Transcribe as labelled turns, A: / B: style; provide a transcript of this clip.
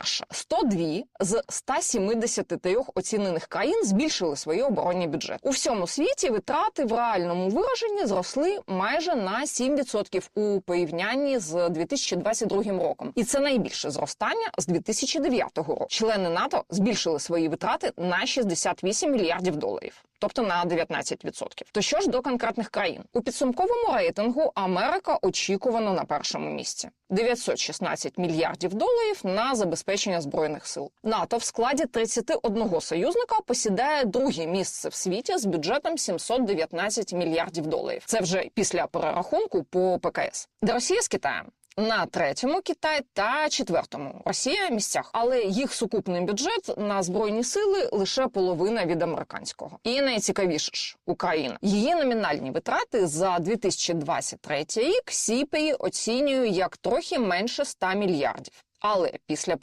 A: Перше, 102 з 173 оцінених країн збільшили свої оборонні бюджети. У всьому світі витрати в реальному вираженні зросли майже на 7% у порівнянні з 2022 роком, і це найбільше зростання з 2009 року. Члени НАТО збільшили свої витрати на 68 мільярдів доларів. Тобто на 19%. То що ж до конкретних країн у підсумковому рейтингу Америка очікувано на першому місці 916 мільярдів доларів на забезпечення збройних сил. НАТО в складі 31 союзника посідає друге місце в світі з бюджетом 719 мільярдів доларів. Це вже після перерахунку по ПКС. Де Росія з Китаєм. На третьому Китай та четвертому Росія місцях, але їх сукупний бюджет на збройні сили лише половина від американського. І найцікавіше ж Україна. Її номінальні витрати за 2023 рік сіпеї оцінює як трохи менше 100 мільярдів. Але після